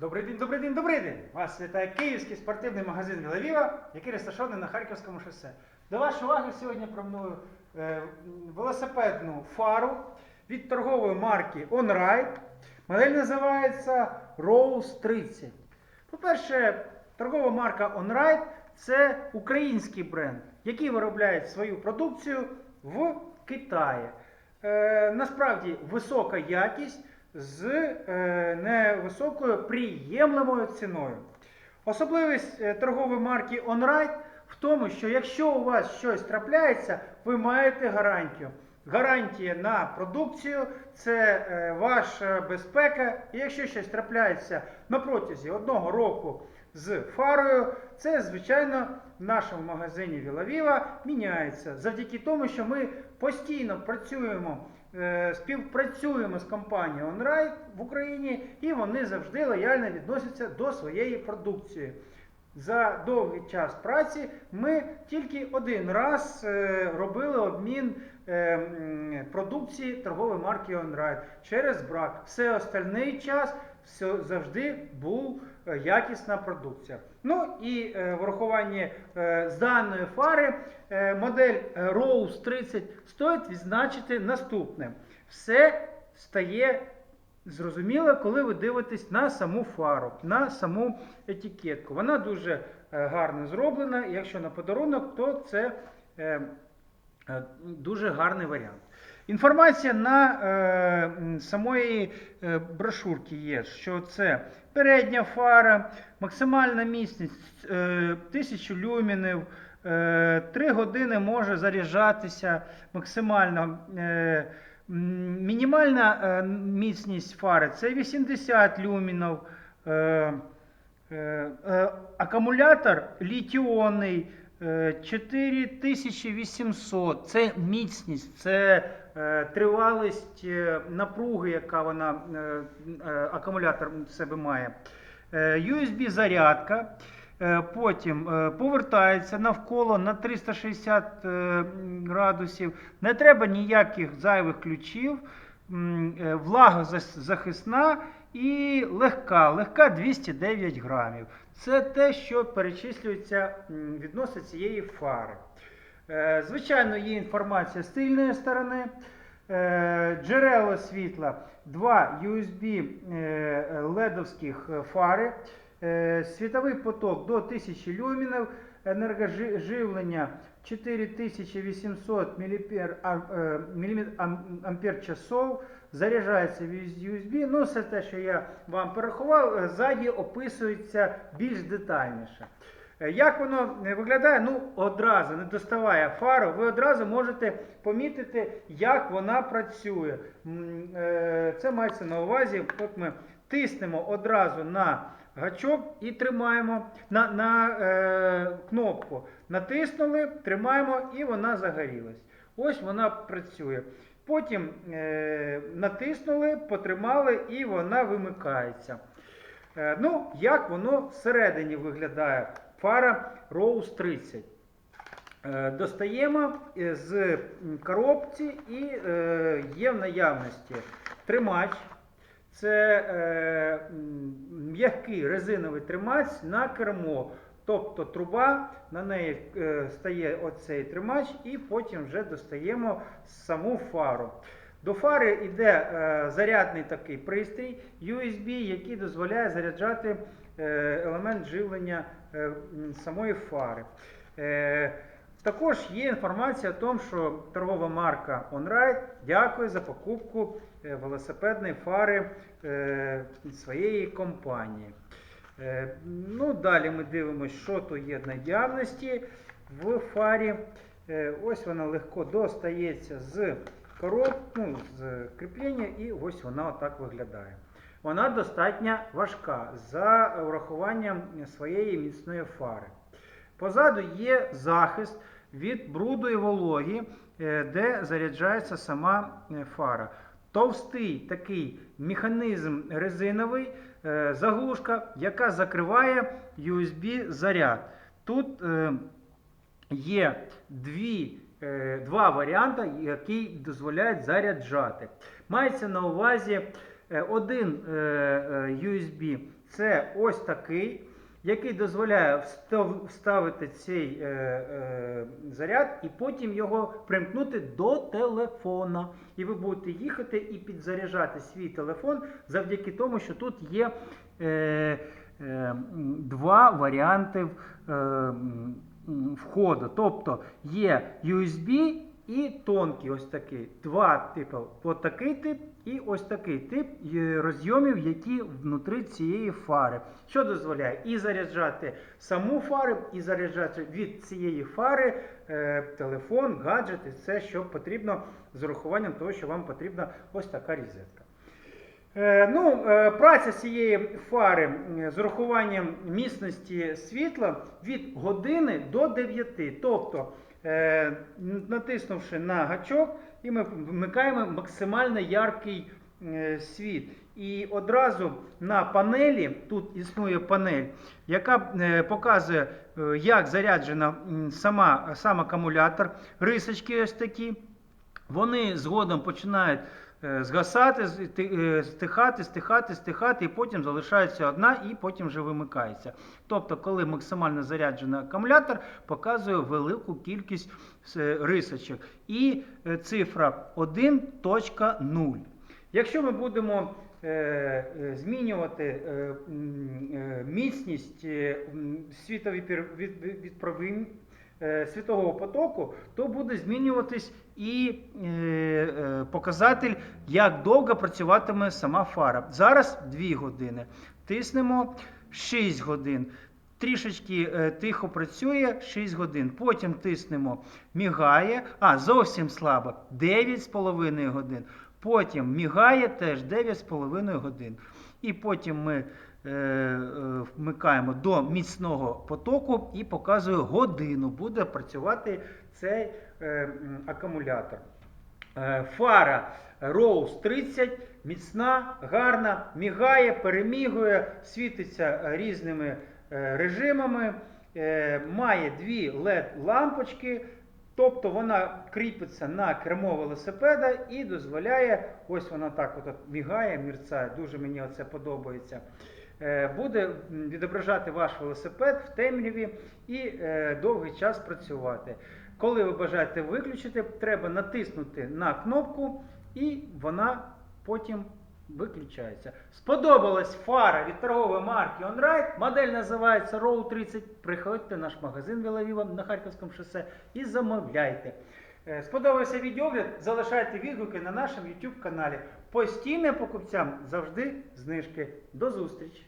Добрий день, добрий день, добрий день! Вас вітає київський спортивний магазин Вілавіва, який розташований на Харківському шосе. До вашої уваги сьогодні пропоную е, велосипедну фару від торгової марки OnRide. Модель називається Rose 30. По-перше, торгова марка OnRide це український бренд, який виробляє свою продукцію в Китаї. Е, насправді висока якість з е, невисокою приємливою ціною. Особливість е, торгової марки OnRide в тому, що якщо у вас щось трапляється, ви маєте гарантію. Гарантія на продукцію це е, ваша безпека. І якщо щось трапляється на протязі одного року з фарою, це, звичайно, в нашому магазині Вілавіва міняється завдяки тому, що ми постійно працюємо, співпрацюємо з компанією OnRide в Україні, і вони завжди лояльно відносяться до своєї продукції. За довгий час праці ми тільки один раз е, робили обмін е, продукції торгової марки OnRide через брак. Все остальний час завжди був е, якісна продукція. Ну і е, врахування е, з даної фари модель Rose 30 стоїть відзначити наступне. Все стає Зрозуміло, коли ви дивитесь на саму фару, на саму етикетку. Вона дуже гарно зроблена. Якщо на подарунок, то це дуже гарний варіант. Інформація на е, самої е, брошурці є, що це передня фара, максимальна міцність е, 1000 люмінів, е, 3 години може заряджатися максимально. Е, Мінімальна е, міцність фари це 80 люмінів. Е, е, е, акумулятор літіонний е, 4800. Це міцність, це е, тривалість е, напруги, яка вона е, е, акумулятор в себе має. Е, USB зарядка. Е, Потім е, повертається навколо на 360 е, градусів. Не треба ніяких зайвих ключів. М, е, Влагозахисна і легка. Легка 209 грамів. Це те, що перечислюється відносно цієї фари. Е, Звичайно, є інформація з тильної сторони. Е, Джерела світла, два USB е, ледовських фари, світовий поток до 1000 люмінів, енергоживлення 4800 мАч заряджається від USB. Ну, все те, що я вам порахував, ззаді описується більш детальніше. Е, Як воно е, виглядає? Ну, одразу не доставає фару, ви одразу можете помітити, як вона працює. Е, Це мається на увазі. От ми тиснемо одразу на гачок і тримаємо на, на е, кнопку. Натиснули, тримаємо і вона загорілась. Ось вона працює. Потім е, натиснули, потримали і вона вимикається. Е, Ну, як воно всередині виглядає? Фара Rose 30. Е, Достаємо е, з коробці і е, є в наявності тримач. Це м'який резиновий тримач на кермо. Тобто труба, на неї стає оцей тримач, і потім вже достаємо саму фару. До фари йде е, зарядний такий пристрій USB, який дозволяє заряджати е, елемент живлення е, самої фари. Також є інформація о тому, що торгова марка OnRide дякує за покупку велосипедної фари своєї компанії. Ну, далі ми дивимося, що тут є наявності в фарі. Ось вона легко достається з короб, ну, з кріплення, і ось вона отак виглядає. Вона достатньо важка за урахуванням своєї міцної фари. Позаду є захист від бруду і вологі, е, де заряджається сама е, фара. Товстий такий механізм резиновий, е, заглушка, яка закриває USB заряд. Тут є дві, два варіанти, які дозволяють заряджати. Мається на увазі Е, Один е, е, USB це ось такий, який дозволяє вставити цей е, е, заряд і потім його примкнути до телефона. І ви будете їхати і підзаряджати свій телефон завдяки тому, що тут є е, е, два варіанти е, входу. Тобто є USB і тонкий ось такий. Два типи. Ось такий тип і ось такий тип е, розйомів, які внутрі цієї фари. Що дозволяє і заряджати саму фару, і заряджати від цієї фари е, телефон, гаджети, все, що потрібно з урахуванням того, що вам потрібна ось така розетка. Е, Ну, е, праця цієї фари з урахуванням міцності світла від години до 9. Тобто, е, натиснувши на гачок, і ми вмикаємо максимально яркий світ. І одразу на панелі, тут існує панель, яка показує, як заряджена сама, сам акумулятор, рисочки ось такі. Вони згодом починають згасати, з- ти- е, стихати, стихати, стихати, і потім залишається одна, і потім вже вимикається. Тобто, коли максимально заряджений акумулятор, показує велику кількість е, рисочок. І е, цифра 1.0. Якщо ми будемо е, е, змінювати е, е, міцність е, м, е, світового потоку, то буде змінюватись і е, е, показатель, як довго працюватиме сама фара. Зараз 2 години. Тиснемо 6 годин. Трішечки тихо працює 6 годин. Потім тиснемо мігає. А, зовсім слабо 9,5 годин. Потім мігає теж 9,5 годин. І потім ми вмикаємо до міцного потоку і показує годину. Буде працювати цей е, акумулятор. Е, Фара Rose 30, міцна, гарна, мігає, перемігує, світиться е, різними е, режимами, е, має дві LED-лампочки, тобто вона кріпиться на кермо велосипеда і дозволяє, ось вона так от мігає, мірцає, дуже мені це подобається. Е, Буде відображати ваш велосипед в темряві і е, довгий час працювати. Коли ви бажаєте виключити, треба натиснути на кнопку, і вона потім виключається. Сподобалась фара від торгової марки OnRide. Модель називається Row 30. Приходьте в наш магазин Вілавіва на Харківському шосе і замовляйте. Е, Сподобався відеогляд, залишайте відгуки на нашому YouTube каналі. Постійним покупцям завжди знижки. До зустрічі!